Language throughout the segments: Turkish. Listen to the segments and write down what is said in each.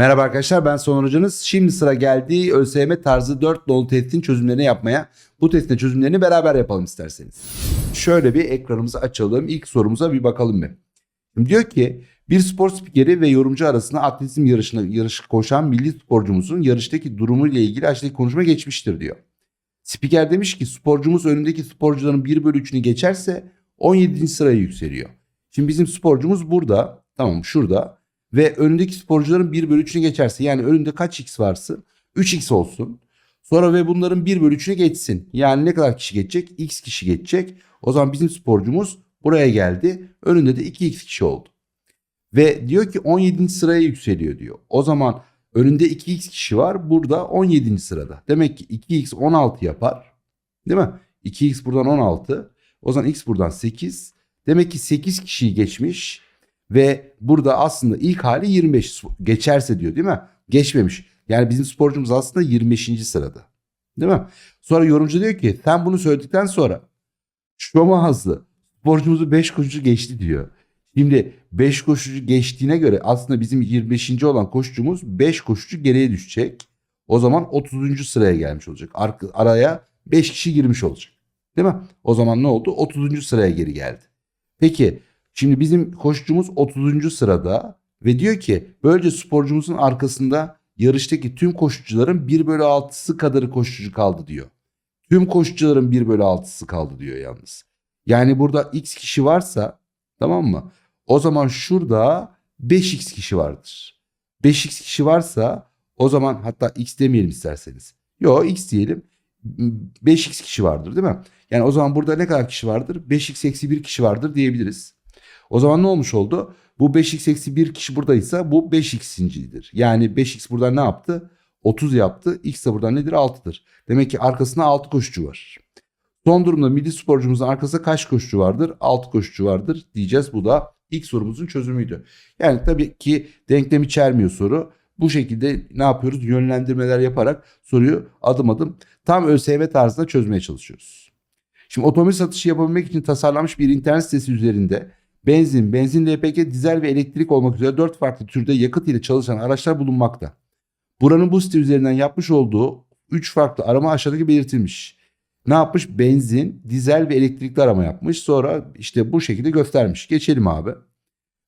Merhaba arkadaşlar ben Soner. Şimdi sıra geldi ÖSYM tarzı 4 nolu testin çözümlerini yapmaya. Bu testin çözümlerini beraber yapalım isterseniz. Şöyle bir ekranımızı açalım. İlk sorumuza bir bakalım bir. Diyor ki bir spor spikeri ve yorumcu arasında atletizm yarışına yarış koşan milli sporcumuzun yarıştaki durumu ile ilgili aşağıdaki konuşma geçmiştir diyor. Spiker demiş ki sporcumuz önündeki sporcuların 1 bölü 3'ünü geçerse 17. sıraya yükseliyor. Şimdi bizim sporcumuz burada tamam şurada ve önündeki sporcuların 1 bölü 3'ünü geçerse yani önünde kaç x varsın 3x olsun. Sonra ve bunların 1 bölü 3'ünü geçsin. Yani ne kadar kişi geçecek? X kişi geçecek. O zaman bizim sporcumuz buraya geldi. Önünde de 2x kişi oldu. Ve diyor ki 17. sıraya yükseliyor diyor. O zaman önünde 2x kişi var. Burada 17. sırada. Demek ki 2x 16 yapar. Değil mi? 2x buradan 16. O zaman x buradan 8. Demek ki 8 kişiyi geçmiş. Ve burada aslında ilk hali 25 geçerse diyor değil mi? Geçmemiş. Yani bizim sporcumuz aslında 25. sırada. Değil mi? Sonra yorumcu diyor ki sen bunu söyledikten sonra Şoma hızlı sporcumuzu 5 koşucu geçti diyor. Şimdi 5 koşucu geçtiğine göre aslında bizim 25. olan koşucumuz 5 koşucu geriye düşecek. O zaman 30. sıraya gelmiş olacak. Ar- araya 5 kişi girmiş olacak. Değil mi? O zaman ne oldu? 30. sıraya geri geldi. Peki şimdi bizim koşucumuz 30. sırada ve diyor ki böylece sporcumuzun arkasında yarıştaki tüm koşucuların 1 bölü 6'sı kadarı koşucu kaldı diyor. Tüm koşucuların 1 bölü 6'sı kaldı diyor yalnız. Yani burada x kişi varsa tamam mı? O zaman şurada 5x kişi vardır. 5x kişi varsa o zaman hatta x demeyelim isterseniz. Yo x diyelim. 5x kişi vardır değil mi? Yani o zaman burada ne kadar kişi vardır? 5x eksi 1 kişi vardır diyebiliriz. O zaman ne olmuş oldu? Bu 5x eksi 1 kişi buradaysa bu 5x'incidir. Yani 5x buradan ne yaptı? 30 yaptı. X de buradan nedir? 6'dır. Demek ki arkasında 6 koşucu var. Son durumda milli sporcumuzun arkasında kaç koşucu vardır? 6 koşucu vardır diyeceğiz. Bu da ilk sorumuzun çözümüydü. Yani tabii ki denklem içermiyor soru. Bu şekilde ne yapıyoruz? Yönlendirmeler yaparak soruyu adım adım tam ÖSYM tarzında çözmeye çalışıyoruz. Şimdi otomobil satışı yapabilmek için tasarlanmış bir internet sitesi üzerinde benzin, benzin LPG, dizel ve elektrik olmak üzere 4 farklı türde yakıt ile çalışan araçlar bulunmakta. Buranın bu site üzerinden yapmış olduğu 3 farklı arama aşağıdaki belirtilmiş. Ne yapmış? Benzin, dizel ve elektrikli arama yapmış. Sonra işte bu şekilde göstermiş. Geçelim abi.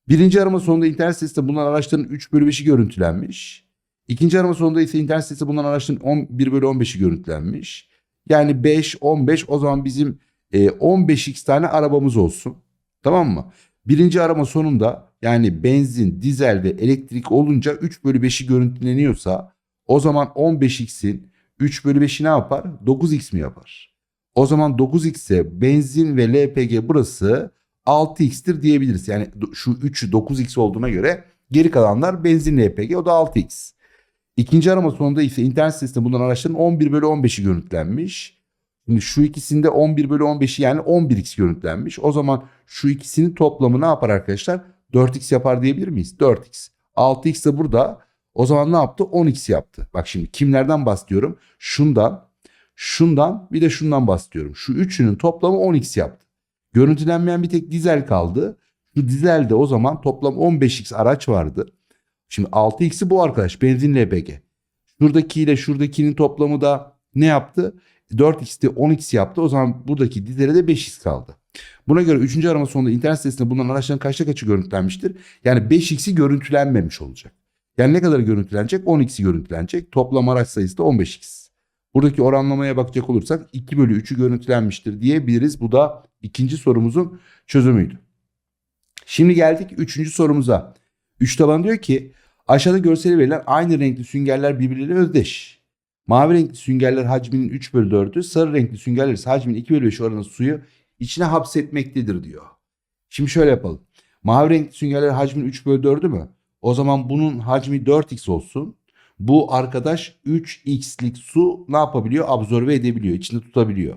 Birinci arama sonunda internet sitesinde bulunan araçların 3 bölü 5'i görüntülenmiş. İkinci arama sonunda ise internet sitesinde bulunan araçların 11 bölü 15'i görüntülenmiş. Yani 5, 15 o zaman bizim e, 15x tane arabamız olsun. Tamam mı? Birinci arama sonunda yani benzin, dizel ve elektrik olunca 3 bölü 5'i görüntüleniyorsa o zaman 15x'in 3 bölü 5'i ne yapar? 9x mi yapar? O zaman 9x ise benzin ve LPG burası 6x'tir diyebiliriz. Yani şu 3'ü 9x olduğuna göre geri kalanlar benzin LPG o da 6x. İkinci arama sonunda ise internet sitesinde bulunan araçların 11 bölü 15'i görüntülenmiş. Şimdi şu ikisinde 11 bölü 15'i yani 11x görüntülenmiş. O zaman şu ikisinin toplamı ne yapar arkadaşlar? 4x yapar diyebilir miyiz? 4x. 6x de burada. O zaman ne yaptı? 10x yaptı. Bak şimdi kimlerden bahsediyorum? Şundan, şundan bir de şundan bahsediyorum. Şu üçünün toplamı 10x yaptı. Görüntülenmeyen bir tek dizel kaldı. Şu dizelde o zaman toplam 15x araç vardı. Şimdi 6x'i bu arkadaş benzin LPG. Şuradaki ile şuradakinin toplamı da ne yaptı? 4x'te 10x yaptı. O zaman buradaki dizele de 5x kaldı. Buna göre 3. arama sonunda internet sitesinde bulunan araçların kaçta kaçı görüntülenmiştir? Yani 5x'i görüntülenmemiş olacak. Yani ne kadar görüntülenecek? 10x'i görüntülenecek. Toplam araç sayısı da 15x. Buradaki oranlamaya bakacak olursak 2 bölü 3'ü görüntülenmiştir diyebiliriz. Bu da ikinci sorumuzun çözümüydü. Şimdi geldik üçüncü sorumuza. Üç taban diyor ki aşağıda görseli verilen aynı renkli süngerler birbirleriyle özdeş. Mavi renkli süngerler hacminin 3 bölü 4'ü, sarı renkli süngerler ise hacminin 2 bölü 5 oranında suyu içine hapsetmektedir diyor. Şimdi şöyle yapalım. Mavi renkli süngerler hacminin 3 bölü 4'ü mü? O zaman bunun hacmi 4x olsun. Bu arkadaş 3x'lik su ne yapabiliyor? Absorbe edebiliyor, içinde tutabiliyor.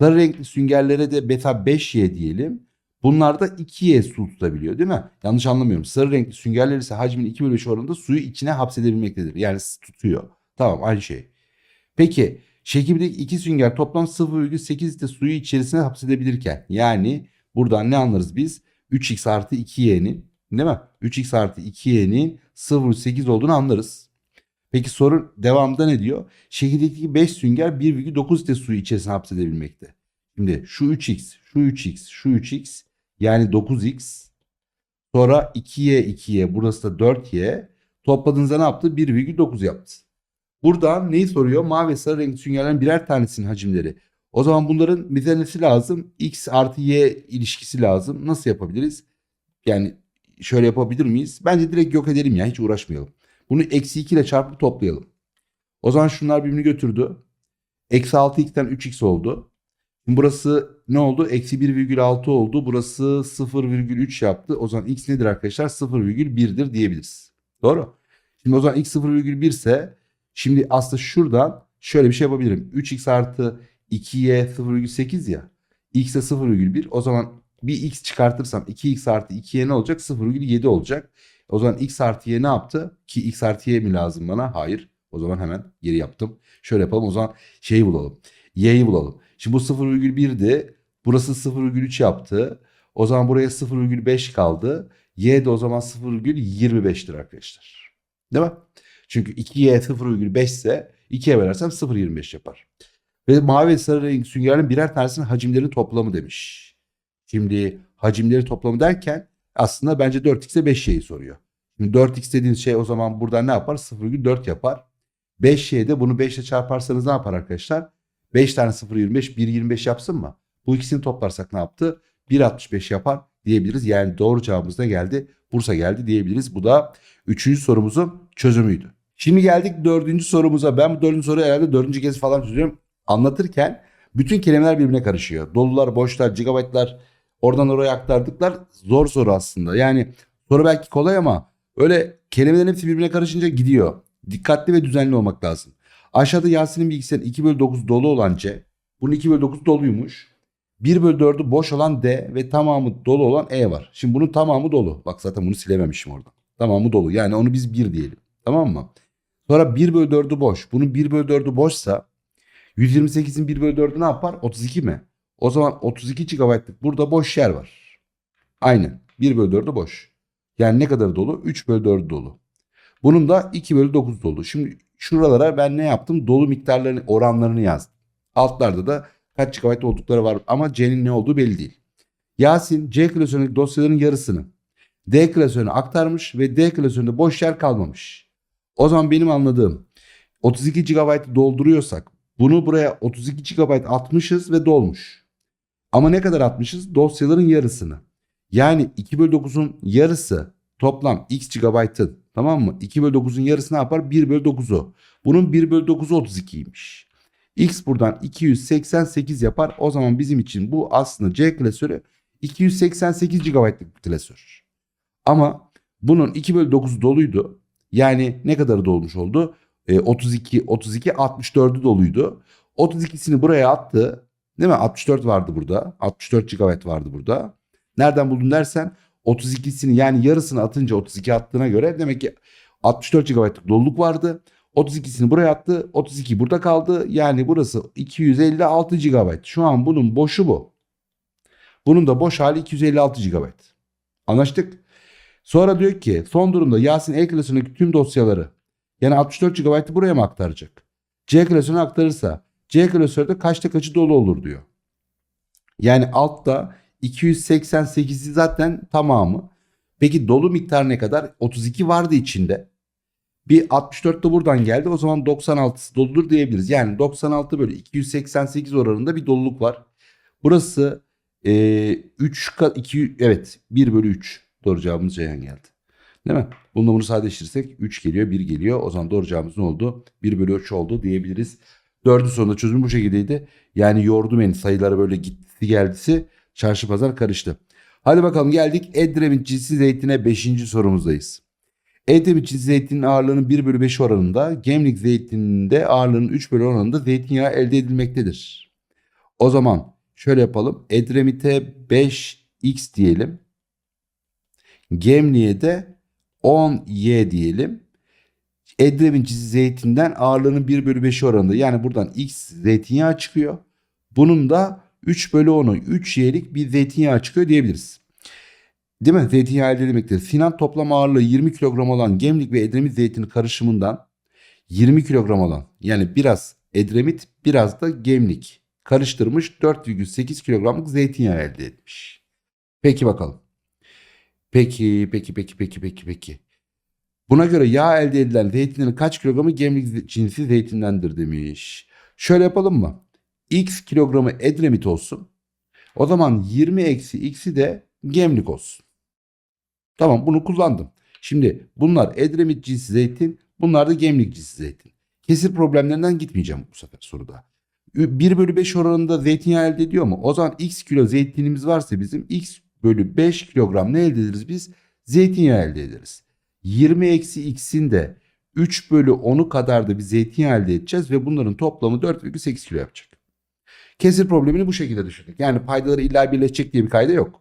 Sarı renkli süngerlere de beta 5y diyelim. Bunlar da 2y su tutabiliyor değil mi? Yanlış anlamıyorum. Sarı renkli süngerler ise hacmin 2 bölü 5 oranında suyu içine hapsedebilmektedir. Yani tutuyor. Tamam aynı şey. Peki şekildeki iki sünger toplam 0,8 litre suyu içerisine hapsedebilirken yani buradan ne anlarız biz? 3x artı 2y'nin Değil mi? 3x artı 2y'nin 0,8 olduğunu anlarız. Peki soru devamında ne diyor? Şekildeki 5 sünger 1,9 litre suyu içerisine hapsedebilmekte. Şimdi şu 3x, şu 3x, şu 3x yani 9x sonra 2y 2y burası da 4y topladığınızda ne yaptı? 1,9 yaptı. Buradan neyi soruyor? Mavi ve sarı renkli süngerlerin birer tanesinin hacimleri. O zaman bunların bize nesi lazım? X artı Y ilişkisi lazım. Nasıl yapabiliriz? Yani şöyle yapabilir miyiz? Bence direkt yok edelim ya hiç uğraşmayalım. Bunu eksi 2 ile çarpıp toplayalım. O zaman şunlar birbirini götürdü. Eksi 6x'ten 3x oldu. Burası ne oldu? Eksi 1,6 oldu. Burası 0,3 yaptı. O zaman x nedir arkadaşlar? 0,1'dir diyebiliriz. Doğru. Şimdi o zaman x 0,1 ise şimdi aslında şuradan şöyle bir şey yapabilirim. 3x artı 2y 0,8 ya. x'e 0,1 o zaman bir x çıkartırsam 2x artı 2y ne olacak? 0,7 olacak. O zaman x artı y ne yaptı? Ki x artı y mi lazım bana? Hayır. O zaman hemen geri yaptım. Şöyle yapalım o zaman şeyi bulalım. Y'yi bulalım. Şimdi bu 0,1'di. Burası 0,3 yaptı. O zaman buraya 0,5 kaldı. Y de o zaman 0,25'tir arkadaşlar. Değil mi? Çünkü 2y 0,5 ise 2'ye bölersem 0,25 yapar. Ve mavi ve sarı renk süngerlerin birer tanesinin hacimlerin toplamı demiş. Şimdi hacimleri toplamı derken aslında bence 4x'e 5y'yi soruyor. Şimdi 4x dediğiniz şey o zaman buradan ne yapar? 0,4 yapar. 5y de bunu 5 ile çarparsanız ne yapar arkadaşlar? 5 tane 0,25 1,25 yapsın mı? Bu ikisini toplarsak ne yaptı? 1,65 yapar diyebiliriz. Yani doğru cevabımız ne geldi? Bursa geldi diyebiliriz. Bu da üçüncü sorumuzun çözümüydü. Şimdi geldik dördüncü sorumuza. Ben bu dördüncü soruyu herhalde dördüncü kez falan çözüyorum. Anlatırken bütün kelimeler birbirine karışıyor. Dolular, boşlar, gigabaytlar oradan oraya aktardıklar zor soru aslında. Yani soru belki kolay ama öyle kelimelerin hepsi birbirine karışınca gidiyor. Dikkatli ve düzenli olmak lazım. Aşağıda Yasin'in bilgisayarın 2 bölü 9 dolu olan C. Bunun 2 bölü 9 doluymuş. 1 bölü 4'ü boş olan D ve tamamı dolu olan E var. Şimdi bunun tamamı dolu. Bak zaten bunu silememişim orada. Tamamı dolu. Yani onu biz 1 diyelim. Tamam mı? Sonra 1 bölü 4'ü boş. Bunun 1 bölü 4'ü boşsa 128'in 1 bölü 4'ü ne yapar? 32 mi? O zaman 32 GB'lık burada boş yer var. Aynen. 1 bölü 4'ü boş. Yani ne kadar dolu? 3 bölü 4 dolu. Bunun da 2 bölü 9 dolu. Şimdi şuralara ben ne yaptım? Dolu miktarlarını, oranlarını yazdım. Altlarda da kaç GB oldukları var ama C'nin ne olduğu belli değil. Yasin C klasöründeki dosyaların yarısını D klasörüne aktarmış ve D klasöründe boş yer kalmamış. O zaman benim anladığım 32 GB dolduruyorsak bunu buraya 32 GB atmışız ve dolmuş. Ama ne kadar atmışız? Dosyaların yarısını. Yani 2 bölü 9'un yarısı toplam x GB'ın tamam mı? 2 bölü 9'un yarısı ne yapar? 1 bölü 9'u. Bunun 1 bölü 9'u 32'ymiş. X buradan 288 yapar. O zaman bizim için bu aslında C klasörü 288 GB'lık bir klasör. Ama bunun 2 bölü 9'u doluydu. Yani ne kadar dolmuş oldu? E, 32, 32, 64'ü doluydu. 32'sini buraya attı. Değil mi? 64 vardı burada. 64 GB vardı burada. Nereden buldun dersen 32'sini yani yarısını atınca 32 attığına göre demek ki 64 GB'lık doluluk vardı. 32'sini buraya attı. 32 burada kaldı. Yani burası 256 GB. Şu an bunun boşu bu. Bunun da boş hali 256 GB. Anlaştık. Sonra diyor ki son durumda Yasin E klasöründeki tüm dosyaları yani 64 GB'ı buraya mı aktaracak? C klasörüne aktarırsa C klasörde kaçta kaçı dolu olur diyor. Yani altta 288'i zaten tamamı. Peki dolu miktar ne kadar? 32 vardı içinde. Bir 64 de buradan geldi. O zaman 96'sı doludur diyebiliriz. Yani 96 bölü 288 oranında bir doluluk var. Burası e, 3 2 evet 1 bölü 3. Doğru cevabımız Ceyhan geldi. Değil mi? Bunu bunu sadeleştirirsek 3 geliyor 1 geliyor. O zaman doğru cevabımız ne oldu? 1 bölü 3 oldu diyebiliriz. Dördüncü sonunda çözüm bu şekildeydi. Yani yordu beni sayıları böyle gitti geldisi. Çarşı pazar karıştı. Hadi bakalım geldik Edremit cinsi zeytine 5. sorumuzdayız. Edremit cinsi zeytinin ağırlığının 1 bölü 5 oranında, Gemlik zeytininde ağırlığının 3 bölü oranında zeytinyağı elde edilmektedir. O zaman şöyle yapalım. Edremit'e 5x diyelim. Gemliğe de 10y diyelim. Edremit zeytinden ağırlığının 1 bölü 5 oranında. Yani buradan x zeytinyağı çıkıyor. Bunun da 3 bölü 10'u 3 y'lik bir zeytinyağı çıkıyor diyebiliriz. Değil mi? Zeytinyağı elde edilmektedir. Sinan toplam ağırlığı 20 kilogram olan gemlik ve edremit zeytini karışımından 20 kilogram olan yani biraz edremit biraz da gemlik karıştırmış 4,8 kilogramlık zeytinyağı elde etmiş. Peki bakalım. Peki, peki, peki, peki, peki, peki. Buna göre yağ elde edilen zeytinlerin kaç kilogramı gemlik cinsi zeytindendir demiş. Şöyle yapalım mı? X kilogramı edremit olsun. O zaman 20 eksi x'i de gemlik olsun. Tamam bunu kullandım. Şimdi bunlar edremit cinsi zeytin, bunlar da gemlik cinsi zeytin. Kesir problemlerinden gitmeyeceğim bu sefer soruda. 1 bölü 5 oranında zeytinyağı elde ediyor mu? O zaman x kilo zeytinimiz varsa bizim x bölü 5 kilogram ne elde ederiz biz? Zeytinyağı elde ederiz. 20 eksi x'in de 3 bölü 10'u kadar da bir zeytinyağı elde edeceğiz ve bunların toplamı 4,8 kilo yapacak. Kesir problemini bu şekilde düşündük. Yani paydaları illa birleşecek diye bir kayda yok.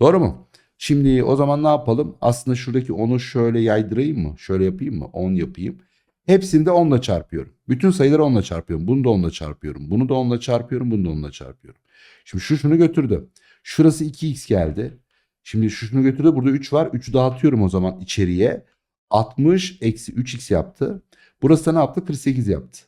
Doğru mu? Şimdi o zaman ne yapalım? Aslında şuradaki 10'u şöyle yaydırayım mı? Şöyle yapayım mı? 10 yapayım. Hepsini de 10 ile çarpıyorum. Bütün sayıları 10 ile çarpıyorum. Bunu da 10 ile çarpıyorum. Bunu da 10 ile çarpıyorum. Bunu da 10 ile çarpıyorum. Şimdi şu şunu götürdü. Şurası 2x geldi. Şimdi şu şunu götürdü. Burada 3 var. 3'ü dağıtıyorum o zaman içeriye. 60 eksi 3x yaptı. Burası da ne yaptı? 48 yaptı.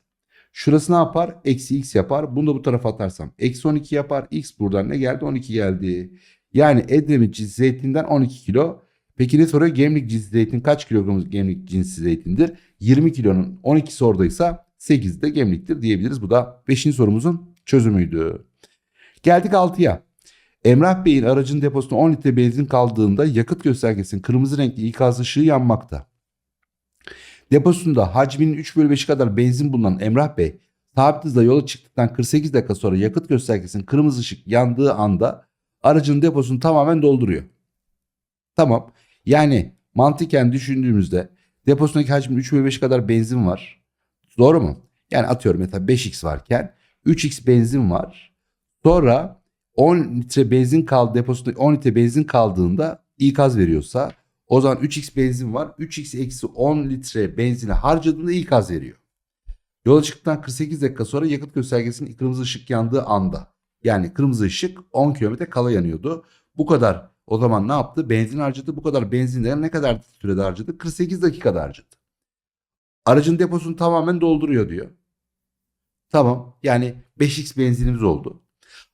Şurası ne yapar? Eksi x yapar. Bunu da bu tarafa atarsam. Eksi 12 yapar. X buradan ne geldi? 12 geldi. Yani Edremit cinsi zeytinden 12 kilo. Peki ne soruyor? Gemlik cinsi zeytin kaç kilogram gemlik cinsi zeytindir? 20 kilonun 12'si oradaysa 8 de gemliktir diyebiliriz. Bu da 5. sorumuzun çözümüydü. Geldik 6'ya. Emrah Bey'in aracın deposunda 10 litre benzin kaldığında yakıt göstergesinin kırmızı renkli ikaz ışığı yanmakta. Deposunda hacminin 3 bölü 5'i kadar benzin bulunan Emrah Bey sabit hızla yola çıktıktan 48 dakika sonra yakıt göstergesinin kırmızı ışık yandığı anda aracın deposunu tamamen dolduruyor. Tamam. Yani mantıken düşündüğümüzde deposundaki hacmin 3 bölü 5 kadar benzin var. Doğru mu? Yani atıyorum mesela 5x varken 3x benzin var. Sonra 10 litre benzin kaldı deposunda 10 litre benzin kaldığında ikaz veriyorsa o zaman 3x benzin var. 3x eksi 10 litre benzini harcadığında ikaz veriyor. Yola çıktıktan 48 dakika sonra yakıt göstergesinin kırmızı ışık yandığı anda. Yani kırmızı ışık 10 kilometre kala yanıyordu. Bu kadar o zaman ne yaptı? Benzin harcadı. Bu kadar benzinleri ne kadar sürede harcadı? 48 dakikada harcadı. Aracın deposunu tamamen dolduruyor diyor. Tamam. Yani 5x benzinimiz oldu.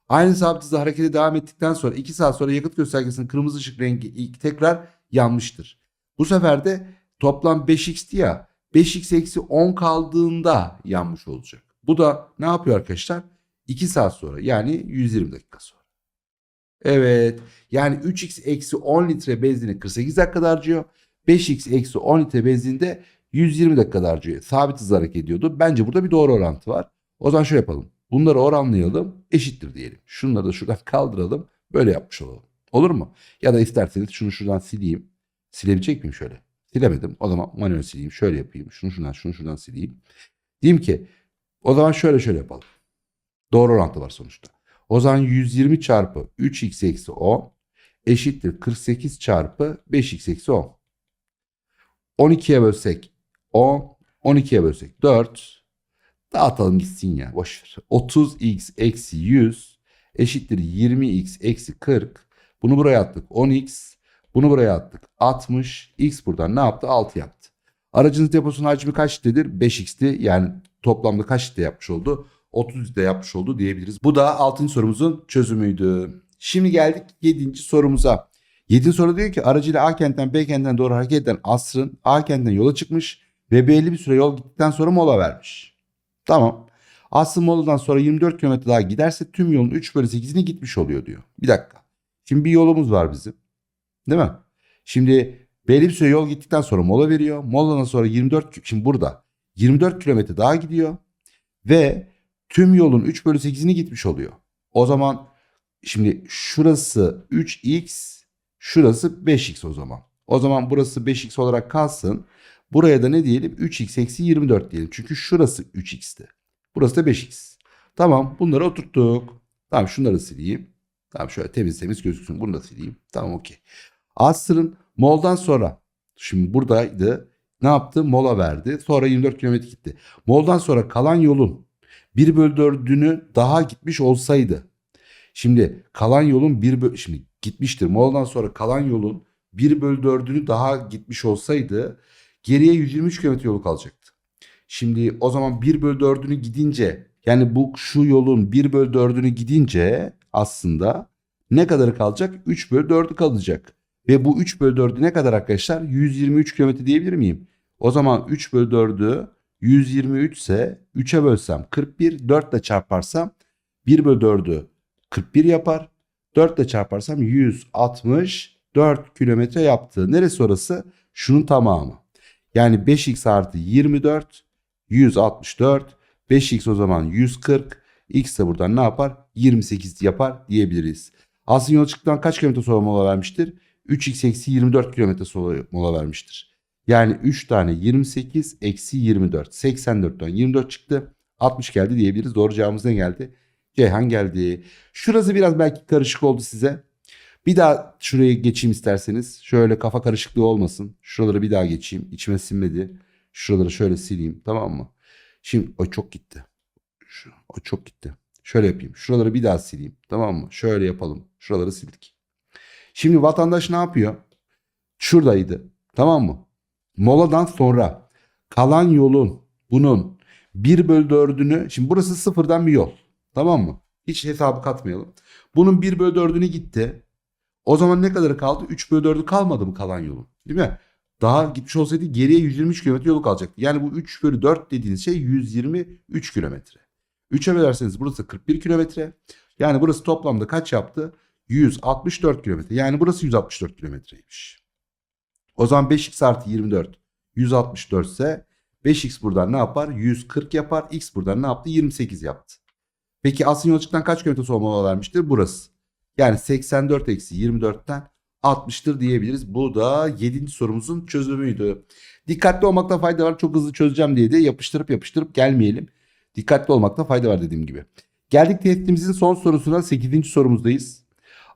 Aynı sabit hızla harekete devam ettikten sonra 2 saat sonra yakıt göstergesinin kırmızı ışık rengi tekrar yanmıştır. Bu sefer de toplam 5x'ti ya 5x eksi 10 kaldığında yanmış olacak. Bu da ne yapıyor arkadaşlar? 2 saat sonra yani 120 dakika sonra. Evet yani 3x eksi 10 litre benzini 48 dakikada harcıyor. 5x eksi 10 litre benzinde 120 dakikada harcıyor. Sabit hızla hareket ediyordu. Bence burada bir doğru orantı var. O zaman şöyle yapalım. Bunları oranlayalım eşittir diyelim. Şunları da şuradan kaldıralım. Böyle yapmış olalım. Olur mu? Ya da isterseniz şunu şuradan sileyim. Silebilecek miyim şöyle? Silemedim. O zaman manuel sileyim. Şöyle yapayım. Şunu şuradan şunu şuradan sileyim. Diyeyim ki o zaman şöyle şöyle yapalım. Doğru orantı var sonuçta. O zaman 120 çarpı 3x eksi 10 eşittir 48 çarpı 5x eksi 10. 12'ye bölsek 10, 12'ye bölsek 4. Dağıtalım gitsin ya boşver. 30x eksi 100 eşittir 20x eksi 40. Bunu buraya attık 10x. Bunu buraya attık 60. X buradan ne yaptı? 6 yaptı. Aracınız deposunun hacmi kaç litredir? 5x'ti. Yani toplamda kaç litre yapmış oldu? 30 litre yapmış oldu diyebiliriz. Bu da 6. sorumuzun çözümüydü. Şimdi geldik 7. sorumuza. 7. soru diyor ki aracıyla A kentten B kentten doğru hareket eden Asrın A kentten yola çıkmış ve belli bir süre yol gittikten sonra mola vermiş. Tamam. Asrın moladan sonra 24 km daha giderse tüm yolun 3 bölü 8'ini gitmiş oluyor diyor. Bir dakika. Şimdi bir yolumuz var bizim. Değil mi? Şimdi belli bir süre yol gittikten sonra mola veriyor. Moladan sonra 24 şimdi burada 24 kilometre daha gidiyor ve tüm yolun 3 bölü 8'ini gitmiş oluyor. O zaman şimdi şurası 3x şurası 5x o zaman. O zaman burası 5x olarak kalsın. Buraya da ne diyelim 3x eksi 24 diyelim. Çünkü şurası 3x'ti. Burası da 5x. Tamam bunları oturttuk. Tamam şunları sileyim. Tamam şöyle temiz temiz gözüksün. Bunu da sileyim. Tamam okey. Asr'ın moldan sonra şimdi buradaydı. Ne yaptı? Mola verdi. Sonra 24 kilometre gitti. Moldan sonra kalan yolun 1 bölü 4'ünü daha gitmiş olsaydı. Şimdi kalan yolun 1 bölü... Şimdi gitmiştir. Moladan sonra kalan yolun 1 bölü 4'ünü daha gitmiş olsaydı geriye 123 kilometre yolu kalacaktı. Şimdi o zaman 1 bölü 4'ünü gidince yani bu şu yolun 1 bölü 4'ünü gidince aslında ne kadarı kalacak? 3 bölü 4'ü kalacak. Ve bu 3 bölü 4'ü ne kadar arkadaşlar? 123 kilometre diyebilir miyim? O zaman 3 bölü 4'ü 123 ise 3'e bölsem 41, 4 ile çarparsam 1 bölü 4'ü 41 yapar. 4 ile çarparsam 164 kilometre yaptı. Neresi orası? Şunun tamamı. Yani 5x artı 24 164 5x o zaman 140 x de buradan ne yapar? 28 yapar diyebiliriz. Aslında yola çıktıktan kaç kilometre sonra mola vermiştir? 3x eksi 24 kilometre sonra mola vermiştir. Yani 3 tane 28 eksi 24. 84'ten 24 çıktı. 60 geldi diyebiliriz. Doğru cevabımız ne geldi? Ceyhan geldi. Şurası biraz belki karışık oldu size. Bir daha şuraya geçeyim isterseniz. Şöyle kafa karışıklığı olmasın. Şuraları bir daha geçeyim. İçime sinmedi. Şuraları şöyle sileyim. Tamam mı? Şimdi o çok gitti. Şu, o çok gitti. Şöyle yapayım. Şuraları bir daha sileyim. Tamam mı? Şöyle yapalım. Şuraları sildik. Şimdi vatandaş ne yapıyor? Şuradaydı. Tamam mı? Moladan sonra kalan yolun bunun 1 bölü 4'ünü şimdi burası sıfırdan bir yol. Tamam mı? Hiç hesabı katmayalım. Bunun 1 bölü 4'ünü gitti. O zaman ne kadarı kaldı? 3 bölü 4'ü kalmadı mı kalan yolun? Değil mi? Daha gitmiş olsaydı geriye 123 kilometre yolu kalacaktı. Yani bu 3 bölü 4 dediğiniz şey 123 kilometre. 3'e bölerseniz burası 41 kilometre. Yani burası toplamda kaç yaptı? 164 kilometre. Yani burası 164 kilometreymiş. O zaman 5x artı 24 164 ise 5x buradan ne yapar? 140 yapar. X buradan ne yaptı? 28 yaptı. Peki asıl yolculuktan kaç kilometre mola vermiştir? Burası. Yani 84 eksi 24'ten 60'tır diyebiliriz. Bu da 7. sorumuzun çözümüydü. Dikkatli olmakta fayda var. Çok hızlı çözeceğim diye de yapıştırıp yapıştırıp gelmeyelim. Dikkatli olmakta fayda var dediğim gibi. Geldik testimizin son sorusuna 8. sorumuzdayız.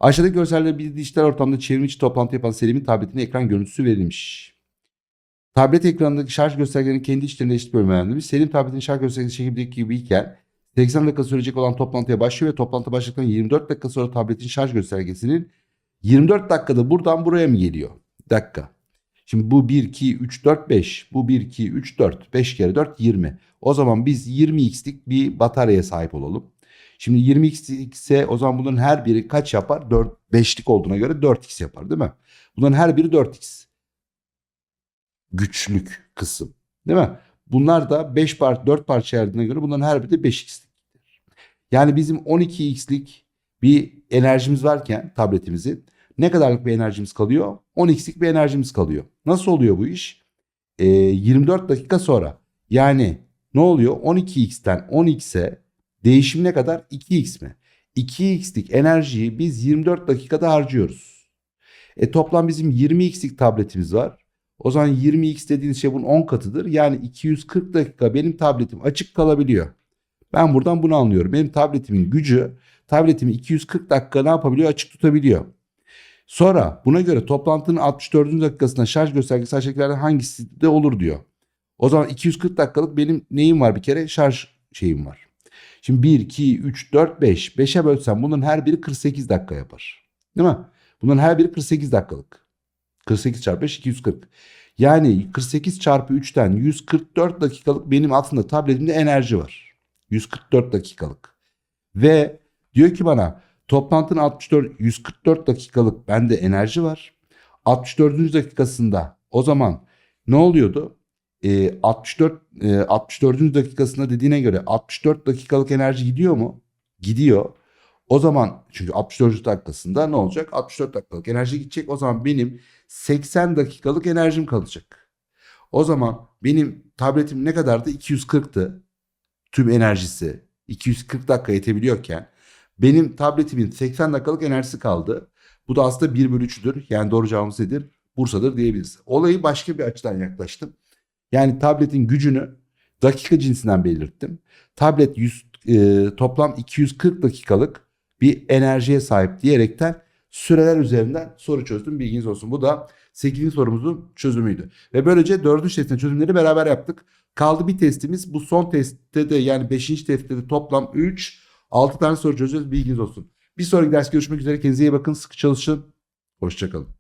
Aşağıdaki görselde bir dijital ortamda çevrimiçi toplantı yapan Selim'in tabletine ekran görüntüsü verilmiş. Tablet ekranındaki şarj göstergelerinin kendi içlerinde eşit bölüme ayrılmış. Selim tabletin şarj göstergesi şekildeki gibi iken 80 dakika sürecek olan toplantıya başlıyor ve toplantı başladıktan 24 dakika sonra tabletin şarj göstergesinin 24 dakikada buradan buraya mı geliyor? Dakika. Şimdi bu 1, 2, 3, 4, 5. Bu 1, 2, 3, 4. 5 kere 4, 20. O zaman biz 20x'lik bir bataryaya sahip olalım. Şimdi 20x ise o zaman bunların her biri kaç yapar? 4, 5'lik olduğuna göre 4x yapar değil mi? Bunların her biri 4x. Güçlük kısım. Değil mi? Bunlar da 5 part 4 parça ayırdığına göre bunların her biri de 5x'lik. Yani bizim 12x'lik bir enerjimiz varken tabletimizin ne kadarlık bir enerjimiz kalıyor? 10x'lik bir enerjimiz kalıyor. Nasıl oluyor bu iş? Ee, 24 dakika sonra yani ne oluyor? 12x'ten 10x'e değişim ne kadar? 2x mi? 2x'lik enerjiyi biz 24 dakikada harcıyoruz. E toplam bizim 20x'lik tabletimiz var. O zaman 20x dediğiniz şey bunun 10 katıdır. Yani 240 dakika benim tabletim açık kalabiliyor. Ben buradan bunu anlıyorum. Benim tabletimin gücü tabletimi 240 dakika ne yapabiliyor? Açık tutabiliyor. Sonra buna göre toplantının 64. dakikasında şarj göstergesi aşağıdakilerden hangisi de olur diyor. O zaman 240 dakikalık benim neyim var bir kere? Şarj şeyim var. Şimdi 1, 2, 3, 4, 5. 5'e bölsem bunların her biri 48 dakika yapar. Değil mi? Bunların her biri 48 dakikalık. 48 çarpı 5 240. Yani 48 çarpı 3'ten 144 dakikalık benim aslında tabletimde enerji var. 144 dakikalık. Ve diyor ki bana toplantının 64 144 dakikalık bende enerji var. 64. dakikasında o zaman ne oluyordu? E, 64 e, 64. dakikasında dediğine göre 64 dakikalık enerji gidiyor mu? Gidiyor. O zaman çünkü 64. dakikasında ne olacak? 64 dakikalık enerji gidecek. O zaman benim 80 dakikalık enerjim kalacak. O zaman benim tabletim ne kadardı? 240'tı tüm enerjisi 240 dakika yetebiliyorken benim tabletimin 80 dakikalık enerjisi kaldı. Bu da aslında 1 bölü 3'üdür. Yani doğru cevabımız nedir? Bursa'dır diyebiliriz. Olayı başka bir açıdan yaklaştım. Yani tabletin gücünü dakika cinsinden belirttim. Tablet 100, e, toplam 240 dakikalık bir enerjiye sahip diyerekten süreler üzerinden soru çözdüm. Bilginiz olsun. Bu da 8. sorumuzun çözümüydü. Ve böylece 4. testin çözümleri beraber yaptık. Kaldı bir testimiz. Bu son testte de yani 5. testte de toplam 3, 6 tane soru çözeceğiz. Bilginiz olsun. Bir sonraki ders görüşmek üzere. Kendinize iyi bakın. Sıkı çalışın. Hoşçakalın.